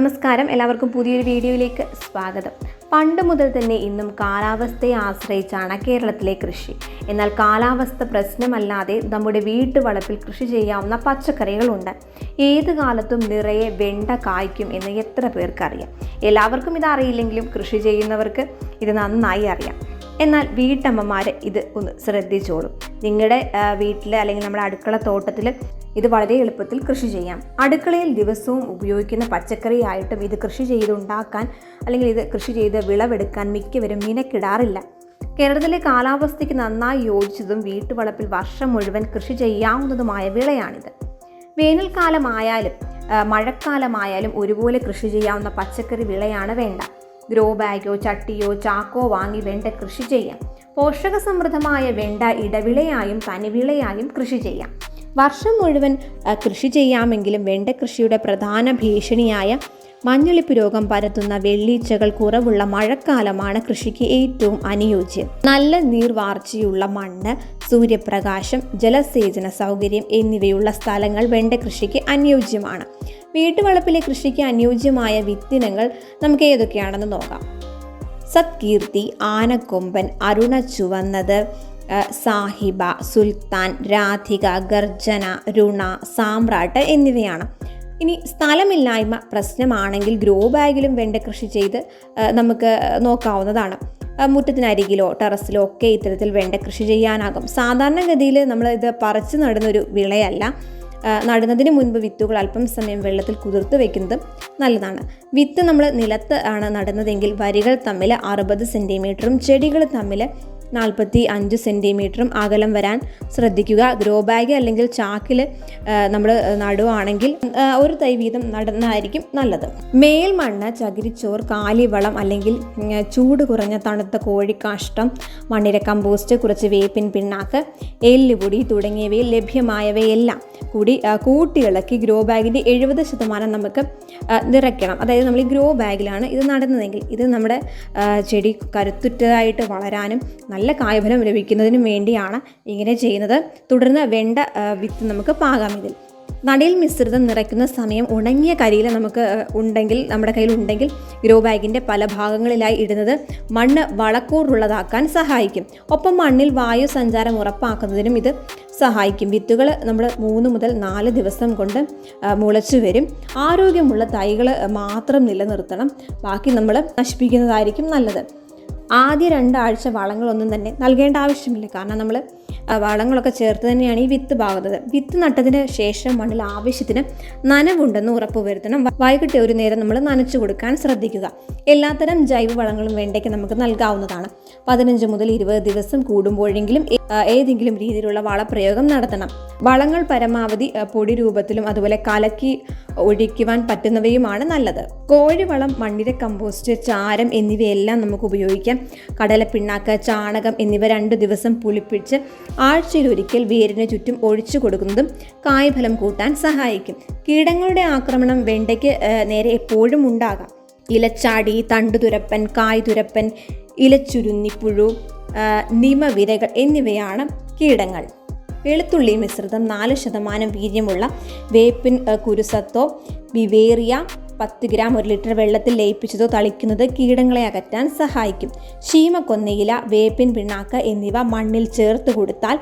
നമസ്കാരം. എല്ലാവർക്കും പുതിയൊരു വീഡിയോയിലേക്ക് സ്വാഗതം. പണ്ട് മുതൽ തന്നെ ഇന്നും കാലാവസ്ഥയെ ആശ്രയിച്ചാണ് കേരളത്തിലെ കൃഷി. എന്നാൽ കാലാവസ്ഥ പ്രശ്നമല്ലാതെ നമ്മുടെ വീട്ടുവളപ്പിൽ കൃഷി ചെയ്യാവുന്ന പച്ചക്കറികളുണ്ട്. ഏത് കാലത്തും നിറയെ വെണ്ട കായ്ക്കും എന്ന് എത്ര പേർക്കറിയാം. എല്ലാവർക്കും ഇതറിയില്ലെങ്കിലും കൃഷി ചെയ്യുന്നവർക്ക് ഇത് നന്നായി അറിയാം. എന്നാൽ വീട്ടമ്മമാർ ഇത് ഒന്ന് ശ്രദ്ധിച്ചോളും. നിങ്ങളുടെ വീട്ടിൽ അല്ലെങ്കിൽ നമ്മുടെ അടുക്കള തോട്ടത്തിൽ ഇത് വളരെ എളുപ്പത്തിൽ കൃഷി ചെയ്യാം. അടുക്കളയിൽ ദിവസവും ഉപയോഗിക്കുന്ന പച്ചക്കറിയായിട്ടും ഇത് കൃഷി ചെയ്തുണ്ടാക്കാൻ അല്ലെങ്കിൽ ഇത് കൃഷി ചെയ്ത് വിളവെടുക്കാൻ മിക്കവരും മിനക്കിടാറില്ല. കേരളത്തിലെ കാലാവസ്ഥയ്ക്ക് നന്നായി യോജിച്ചതും വീട്ടുവളപ്പിൽ വർഷം മുഴുവൻ കൃഷി ചെയ്യാവുന്നതുമായ വിളയാണിത്. വേനൽക്കാലമായാലും മഴക്കാലമായാലും ഒരുപോലെ കൃഷി ചെയ്യാവുന്ന പച്ചക്കറി വിളയാണ് വേണ്ട. ഗ്രോ ബാഗോ ചട്ടിയോ ചാക്കോ വാങ്ങി വെണ്ട കൃഷി ചെയ്യാം. പോഷകസമൃദ്ധമായ വെണ്ട ഇടവിളയായും തനിവിളയായും കൃഷി ചെയ്യാം. വർഷം മുഴുവൻ കൃഷി ചെയ്യാമെങ്കിലും വെണ്ട കൃഷിയുടെ പ്രധാന ഭീഷണിയായ മഞ്ഞളിപ്പ് രോഗം പരത്തുന്ന വെള്ളീച്ചകൾ കുറവുള്ള മഴക്കാലമാണ് കൃഷിക്ക് ഏറ്റവും അനുയോജ്യം. നല്ല നീർവാർച്ചയുള്ള മണ്ണ് സൂര്യപ്രകാശം ജലസേചന സൗകര്യം എന്നിവയുള്ള സ്ഥലങ്ങൾ വെണ്ട കൃഷിക്ക് അനുയോജ്യമാണ്. വീട്ടുവളപ്പിലെ കൃഷിക്ക് അനുയോജ്യമായ വിത്തിനങ്ങൾ നമുക്ക് ഏതൊക്കെയാണെന്ന് നോക്കാം. സത്കീർത്തി ആനക്കൊമ്പൻ അരുണ ചുവന്നത് സാഹിബ സുൽത്താൻ രാധിക ഗർജന രുണ സാമ്രാട്ട് എന്നിവയാണ്. ഇനി സ്ഥലമില്ലായ്മ പ്രശ്നമാണെങ്കിൽ ഗ്രോ ബാഗിലും വെണ്ട കൃഷി ചെയ്ത് നമുക്ക് നോക്കാവുന്നതാണ്. മുറ്റത്തിനരികിലോ ടെറസിലോ ഒക്കെ ഇത്തരത്തിൽ വെണ്ട കൃഷി ചെയ്യാനാകും. സാധാരണഗതിയിൽ നമ്മൾ ഇത് പറിച്ച് നടുന്നൊരു വിളയല്ല. നടുന്നതിന് മുൻപ് വിത്തുകൾ അല്പം സമയം വെള്ളത്തിൽ കുതിർത്ത് വെക്കുന്നത് നല്ലതാണ്. വിത്ത് നമ്മൾ നിലത്ത് ആണ് നടുന്നതെങ്കിൽ വരികൾ തമ്മിൽ അറുപത് സെന്റിമീറ്ററും ചെടികൾ തമ്മിൽ നാൽപ്പത്തി അഞ്ച് സെന്റിമീറ്ററും അകലം വരാൻ ശ്രദ്ധിക്കുക. ഗ്രോ ബാഗ് അല്ലെങ്കിൽ ചാക്കിൽ നമ്മൾ നടുവാണെങ്കിൽ ഒരു തൈ വീതം നടുന്നതായിരിക്കും നല്ലത്. മേൽമണ്ണ് ചകിരിച്ചോർ കാലിവളം അല്ലെങ്കിൽ ചൂട് കുറഞ്ഞ തണുത്ത കോഴിക്കാഷ്ടം മണ്ണിര കമ്പോസ്റ്റ് കുറച്ച് വേപ്പിൻ പിണ്ണാക്ക് എല്ലുപൊടി തുടങ്ങിയവയിൽ ലഭ്യമായവയെല്ലാം കൂടി കൂട്ടിയിളക്കി ഗ്രോ ബാഗിന്റെ എഴുപത് ശതമാനം നമുക്ക് നിറയ്ക്കണം. അതായത് നമ്മൾ ഈ ഗ്രോ ബാഗിലാണ് ഇത് നടുന്നതെങ്കിൽ ഇത് നമ്മുടെ ചെടി കരുത്തുറ്റതായിട്ട് വളരാനും നല്ല കായഫലം ലഭിക്കുന്നതിനും വേണ്ടിയാണ് ഇങ്ങനെ ചെയ്യുന്നത്. തുടർന്ന് വെണ്ട വിത്ത് നമുക്ക് പാകാം ഇതിൽ. നടയിൽ മിശ്രിതം നിറയ്ക്കുന്ന സമയം ഉണങ്ങിയ കരിയില നമുക്ക് ഉണ്ടെങ്കിൽ നമ്മുടെ കയ്യിൽ ഉണ്ടെങ്കിൽ ഗ്രോ ബാഗിന്റെ പല ഭാഗങ്ങളിലായി ഇടുന്നത് മണ്ണ് വളക്കൂറുള്ളതാക്കാൻ സഹായിക്കും. ഒപ്പം മണ്ണിൽ വായു സഞ്ചാരം ഉറപ്പാക്കുന്നതിനും ഇത് സഹായിക്കും. വിത്തുകൾ നമ്മൾ മൂന്ന് മുതൽ നാല് ദിവസം കൊണ്ട് മുളച്ചു വരും. ആരോഗ്യമുള്ള തൈകൾ മാത്രം നിലനിർത്തണം. ബാക്കി നമ്മൾ നശിപ്പിക്കുന്നതായിരിക്കും നല്ലത്. ആദ്യ രണ്ടാഴ്ച വളങ്ങളൊന്നും തന്നെ നൽകേണ്ട ആവശ്യമില്ല. കാരണം നമ്മൾ വളങ്ങളൊക്കെ ചേർത്ത് തന്നെയാണ് ഈ വിത്ത് പാകുന്നത്. വിത്ത് നട്ടതിന് ശേഷം മണ്ണിൽ ആവശ്യത്തിന് നനവുണ്ടെന്ന് ഉറപ്പുവരുത്തണം വരുത്തണം. വൈകിട്ട് ഒരു നേരം നമ്മൾ നനച്ചു കൊടുക്കാൻ ശ്രദ്ധിക്കുക. എല്ലാത്തരം ജൈവ വളങ്ങളും വെണ്ടയ്ക്ക് നമുക്ക് നൽകാവുന്നതാണ്. പതിനഞ്ച് മുതൽ ഇരുപത് ദിവസം കൂടുമ്പോഴെങ്കിലും ഏതെങ്കിലും രീതിയിലുള്ള വളപ്രയോഗം നടത്തണം. വളങ്ങൾ പരമാവധി പൊടി രൂപത്തിലും അതുപോലെ കലക്കി ഒഴിക്കുവാൻ പറ്റുന്നവയുമാണ് നല്ലത്. കോഴിവളം മണ്ണിര കമ്പോസ്റ്റ് ചാരം എന്നിവയെല്ലാം നമുക്ക് ഉപയോഗിക്കാം. കടലപ്പിണ്ണാക്ക് ചാണകം എന്നിവ രണ്ട് ദിവസം പുളിപ്പിച്ച് ആഴ്ചയിൽ ഒരിക്കൽ വേരിന് ചുറ്റും ഒഴിച്ചു കൊടുക്കുന്നതും കായ്ഫലം കൂട്ടാൻ സഹായിക്കും. കീടങ്ങളുടെ ആക്രമണം വെണ്ടയ്ക്ക് നേരെ എപ്പോഴും ഉണ്ടാകാം. ഇലച്ചാടി തണ്ടുതുരപ്പൻ കായ്തുരപ്പൻ ഇലച്ചുരുന്നിപ്പുഴു നിമവിരകൾ എന്നിവയാണ് കീടങ്ങൾ. വെളുത്തുള്ളി മിശ്രിതം നാല് ശതമാനം വീര്യമുള്ള വേപ്പിൻ കുരുസത്തോ ബിവേറിയ പത്ത് ഗ്രാം ഒരു ലിറ്റർ വെള്ളത്തിൽ ലയിപ്പിച്ചതോ തളിക്കുന്നത് കീടങ്ങളെ അകറ്റാൻ സഹായിക്കും. ശീമക്കൊന്നയില വേപ്പിൻ പിണ്ണാക്ക് എന്നിവ മണ്ണിൽ ചേർത്ത് കൊടുത്താൽ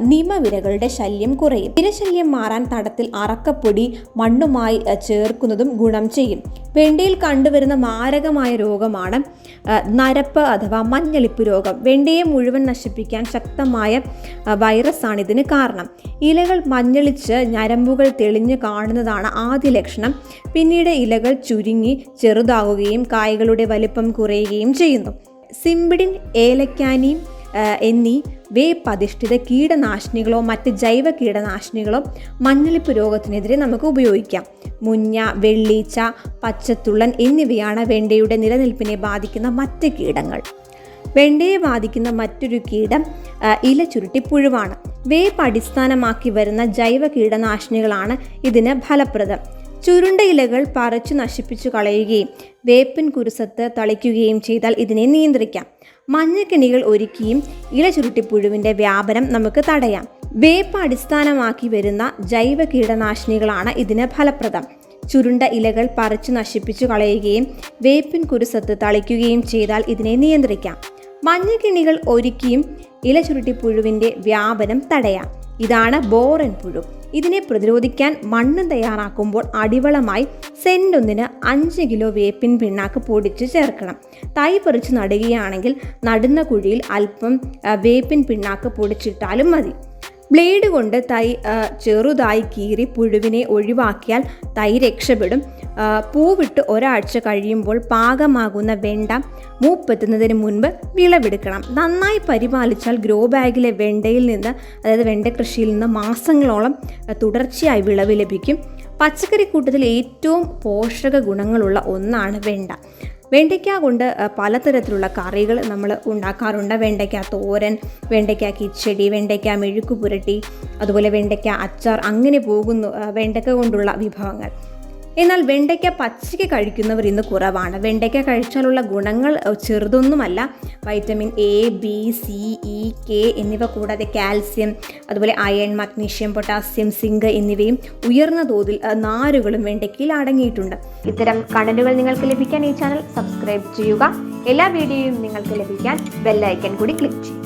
നിമവിരകളുടെ ശല്യം കുറയും. വിരശല്യം മാറാൻ തടത്തിൽ അറക്കപ്പൊടി മണ്ണുമായി ചേർക്കുന്നതും ഗുണം ചെയ്യും. വെണ്ടയിൽ കണ്ടുവരുന്ന മാരകമായ രോഗമാണ് നരപ്പ് അഥവാ മഞ്ഞളിപ്പ് രോഗം. വെണ്ടയെ മുഴുവൻ നശിപ്പിക്കാൻ ശക്തമായ വൈറസ് വൈറസാണ് ഇതിന് കാരണം. ഇലകൾ മഞ്ഞളിച്ച് ഞരമ്പുകൾ തെളിഞ്ഞു കാണുന്നതാണ് ആദ്യ ലക്ഷണം. പിന്നീട് ഇലകൾ ചുരുങ്ങി ചെറുതാകുകയും കായകളുടെ വലിപ്പം കുറയുകയും ചെയ്യുന്നു. സിംബിഡിൻ ഏലക്കാനിയും എന്നീ വേപ്പ് അധിഷ്ഠിത കീടനാശിനികളോ മറ്റ് ജൈവ കീടനാശിനികളോ മഞ്ഞളിപ്പ് രോഗത്തിനെതിരെ നമുക്ക് ഉപയോഗിക്കാം. മുഞ്ഞ വെള്ളീച്ച പച്ചത്തുള്ളൻ എന്നിവയാണ് വെണ്ടയുടെ നിലനിൽപ്പിനെ ബാധിക്കുന്ന മറ്റ് കീടങ്ങൾ. വെണ്ടയെ ബാധിക്കുന്ന മറ്റൊരു കീടം ഇല ചുരുട്ടി പുഴുവാണ്. വേപ്പ് അടിസ്ഥാനമാക്കി വരുന്ന ജൈവ കീടനാശിനികളാണ് ഇതിന് ഫലപ്രദം. ചുരുണ്ട ഇലകൾ പറിച്ചു നശിപ്പിച്ചു കളയുകയും വേപ്പിൻ കുരുസത്ത് തളിക്കുകയും ചെയ്താൽ ഇതിനെ നിയന്ത്രിക്കാം. മഞ്ഞക്കിണികൾ ഒരുക്കിയും ഇല ചുരുട്ടിപ്പുഴുവിന്റെ വ്യാപനം നമുക്ക് തടയാം. വേപ്പ് അടിസ്ഥാനമാക്കി വരുന്ന ജൈവ കീടനാശിനികളാണ് ഇതിന് ഫലപ്രദം. ചുരുണ്ട ഇലകൾ പറിച്ചു നശിപ്പിച്ചു കളയുകയും വേപ്പിൻ കുരുസത്ത് തളിക്കുകയും ചെയ്താൽ ഇതിനെ നിയന്ത്രിക്കാം. മഞ്ഞക്കിണികൾ ഒരുക്കിയും ഇല ചുരുട്ടി പുഴുവിന്റെ വ്യാപനം തടയാം. ഇതാണ് ബോറൻ പുഴു. ഇതിനെ പ്രതിരോധിക്കാൻ മണ്ണ് തയ്യാറാക്കുമ്പോൾ അടിവളമായി സെന്റൊന്നിന് അഞ്ച് കിലോ വേപ്പിൻ പിണ്ണാക്ക് പൊടിച്ച് ചേർക്കണം. തൈ പറിച്ച് നടുകയാണെങ്കിൽ നടുന്ന കുഴിയിൽ അല്പം വേപ്പിൻ പിണ്ണാക്ക് പൊടിച്ചിട്ടാലും മതി. ബ്ലേഡ് കൊണ്ട് തൈ ചെറുതായി കീറി പുഴുവിനെ ഒഴിവാക്കിയാൽ തൈ രക്ഷപ്പെടും. പൂവിട്ട് ഒരാഴ്ച കഴിയുമ്പോൾ പാകമാകുന്ന വെണ്ട മൂപ്പെത്തുന്നതിന് മുൻപ് വിളവെടുക്കണം. നന്നായി പരിപാലിച്ചാൽ ഗ്രോ ബാഗിലെ വെണ്ടയിൽ നിന്ന് അതായത് വെണ്ട കൃഷിയിൽ നിന്ന് മാസങ്ങളോളം തുടർച്ചയായി വിളവ് ലഭിക്കും. പച്ചക്കറി കൂട്ടത്തിൽ ഏറ്റവും പോഷക ഗുണങ്ങളുള്ള ഒന്നാണ് വെണ്ട. വെണ്ടയ്ക്ക കൊണ്ട് പലതരത്തിലുള്ള കറികൾ നമ്മൾ ഉണ്ടാക്കാറുണ്ട്. വെണ്ടയ്ക്ക തോരൻ വെണ്ടയ്ക്ക കിച്ചടി വെണ്ടയ്ക്ക മെഴുക്ക് പുരട്ടി അതുപോലെ വെണ്ടയ്ക്ക അച്ചാർ അങ്ങനെ പോകുന്നു വെണ്ടയ്ക്ക കൊണ്ടുള്ള വിഭവങ്ങൾ. എന്നാൽ വെണ്ടയ്ക്ക പച്ചയ്ക്ക് കഴിക്കുന്നവർ ഇന്ന് കുറവാണ്. വെണ്ടയ്ക്ക കഴിച്ചാലുള്ള ഗുണങ്ങൾ ചെറുതൊന്നുമല്ല. Vitamin A B C E K എന്നിവ കൂടാതെ കാൽസ്യം അതുപോലെ അയൺ മഗ്നീഷ്യം പൊട്ടാസ്യം സിങ്ക് എന്നിവയും ഉയർന്ന തോതിൽ നാരുകളും വെണ്ടയ്ക്കയിൽ അടങ്ങിയിട്ടുണ്ട്. ഇത്തരം കണ്ടന്റുകൾ നിങ്ങൾക്ക് ലഭിക്കാൻ ഈ ചാനൽ സബ്സ്ക്രൈബ് ചെയ്യുക. എല്ലാ വീഡിയോയും നിങ്ങൾക്ക് ലഭിക്കാൻ ബെല്ലൈക്കൻ കൂടി ക്ലിക്ക് ചെയ്യുക.